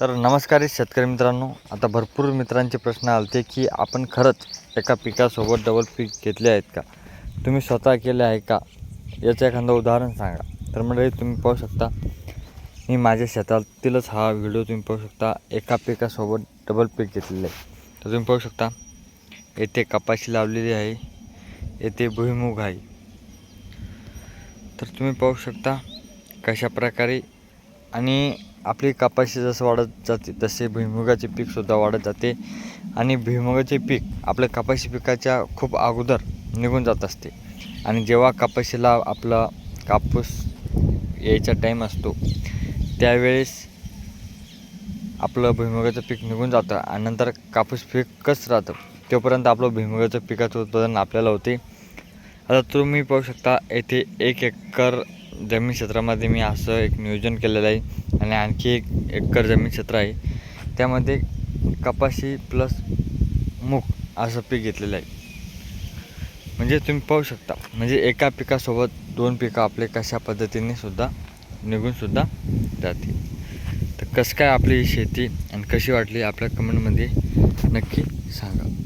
तर नमस्कार शेतकरी मित्रांनो आता भरपूर मित्रांचे प्रश्न आलते की आपण खरंच एका पिकासोबत डबल पीक घेतले आहेत का? तुम्ही स्वतः केले आहे का? याचं एखादं उदाहरण सांगा. तर मंडळी तुम्ही पाहू शकता मी माझ्या शेतातीलच हा व्हिडिओ तुम्ही पाहू शकता. एका पिकासोबत डबल पीक घेतलेलं आहे. तर तुम्ही पाहू शकता येथे कपाशी लावलेली आहे येथे भुईमुग आहे. तर तुम्ही पाहू शकता कशा प्रकारे आणि आपली कपाशी जसं वाढत जाते तसे भुईमुगाचे पीकसुद्धा वाढत जाते. आणि भुईमुगाचे पीक आपल्या कपाशी पिकाच्या खूप अगोदर निघून जात असते. आणि जेव्हा कपाशीला आपला कापूस यायचा टाईम असतो त्यावेळेस आपलं भुईमुगाचं पीक निघून जातं आणि नंतर कापूस पिकच राहतं. तोपर्यंत आपलं भुईमुगाचं पिकाचं उत्पादन आपल्याला होते. आता तुम्ही पाहू शकता येथे एक एकर जमीन क्षेत्रामध्ये मी असं एक नियोजन केलेलं आहे. आणि आणखी एक एकर जमीन क्षेत्र आहे. त्यामध्ये कपाशी प्लस मूग असं पीक घेतलेलं आहे. म्हणजे तुम्ही पाहू शकता. म्हणजे एका पिकासोबत दोन पिकं आपले कशा पद्धतीने सुद्धा निघूनसुद्धा जातील. तर कसं काय आपली शेती आणि कशी वाटली आपल्या कमेंटमध्ये नक्की सांगा.